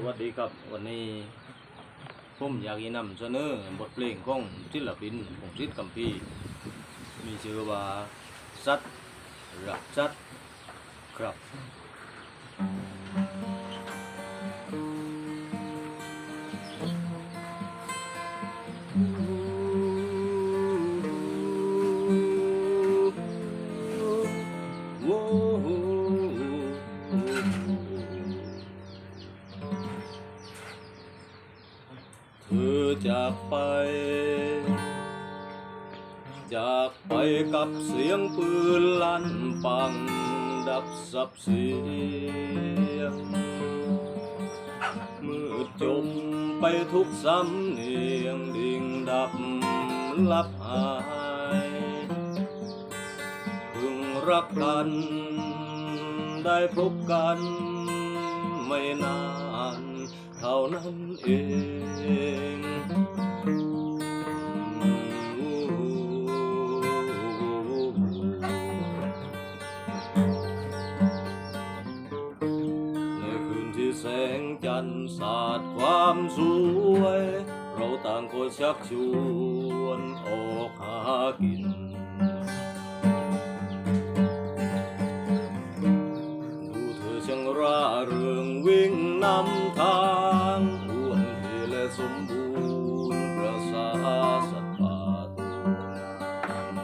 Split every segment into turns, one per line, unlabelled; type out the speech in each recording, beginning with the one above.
สวัสดีครับวันนี้ผมอยากจะนำเสนอบทเพลงของศิลปินของศิษย์กัมพีมีชื่อว่าสัตว์รักสัตว์ครับเจากไป จากไปกับเสียงปืนลั่นปังดับสับเสียงมืดจมไปทุกสำเนียงดิ่งดับลับหายเพิ่งรักกัน ได้พบกันไม่นานเท่านั้นเอง นทร์สาดความสวย เราต่างก็ชักชวนออกหากิน ดูเธอช่างร่าเริงวิ่งนำทางอ้วนเฮและสมบูรณ์ประสาสัตว์ป่าตัวงาม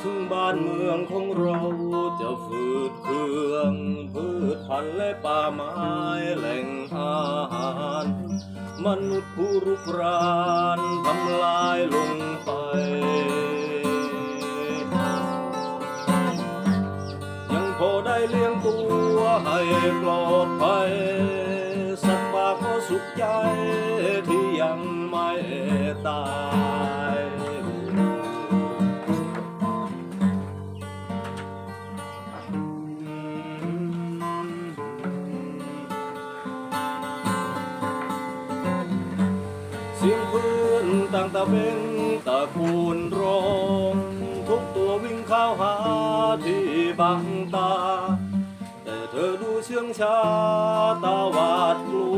ถึงบ้านเมืองของเรา พันธุ์และป่าไม้แหล่งอาหาร มนุษย์ผู้รุกรานทำลายลงไป ยังพอได้เลี้ยงตัวให้ปลอดภัย สัตว์ป่าก็สุขใจที่ยังไม่ตาย สียงปืนต่างตะเบงตะกูลร้องทุกตัววิ่งเข้าหาที่บังตา แต่เธอดูเชื่องช้าตาหวาดกลั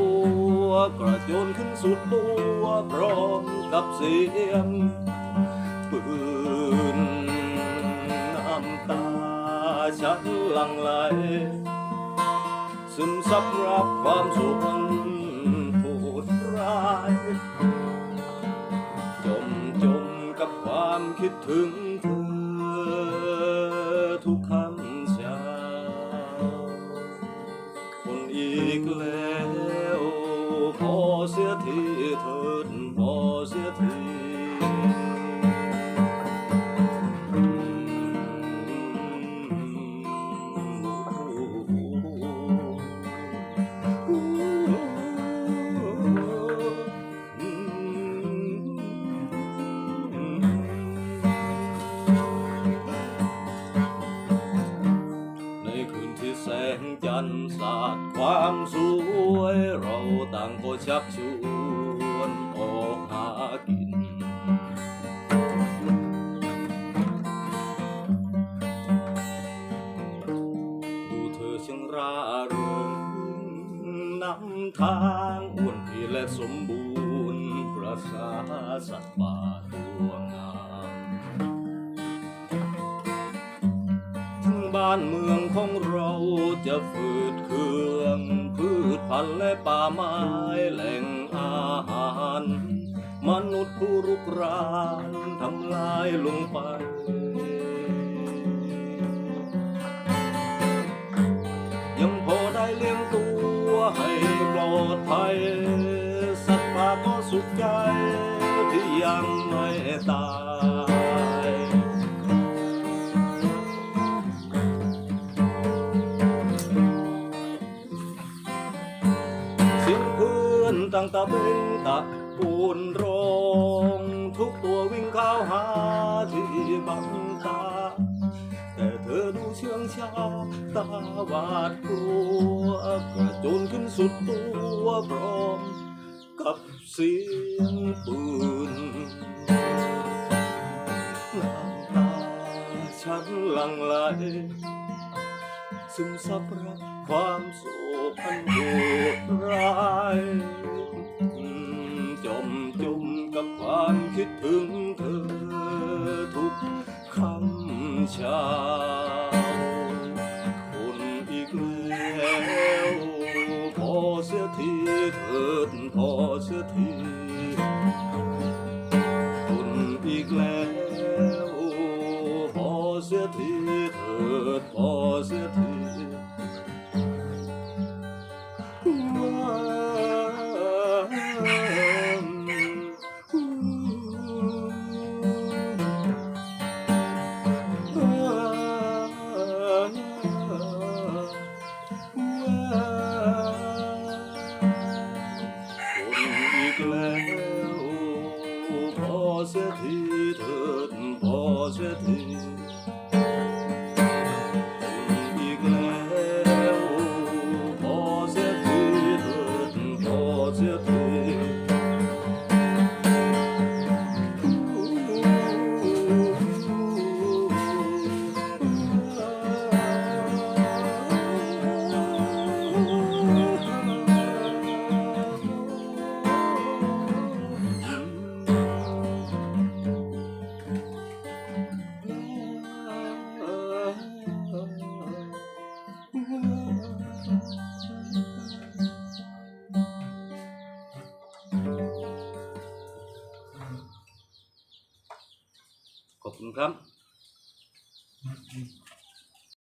ว กระโจนขึ้นสุดตัวพร้อมกับเสียงปืนน้ำตาฉันหลั่งไหลซึมซับรับความสุข คิดถึงเธอทุกคำเความสวยเราต่างก็ชักชวนออกหากิน ดูเธอช่างร่าเริงนำทางอ้วนพีและสมบูรณ์ประสาสัตว์ป่าตัวงาม บ้านเมืองของเราจะฝืดเคือง พืชพันธุ์และป่าไม้แหล่งอาหาร มนุษย์ผู้รุกรานทำลายลงไปยังพอได้เลี้ยงตัวให้ปลอดภัย สัตว์ป่าก็สุขใจ ง ทุกตัววิ่งเข้าหาที่บังตา แต่เธอดูเชื่องช้าตาหวาดกลัวกระโจนขึ้นสุดตัวพร้อมกับเสียงปืนน้ำตาฉันหลั่งไหลซึมซับรักความโศกอันโห ถึงเธอทุกคำเช้าคุณอีกแล้วพอเสียทีเถิดพอเสียทีคุณอีกแล้วพอเสียทีเถิดพอเสียที พอ শুভ্রাম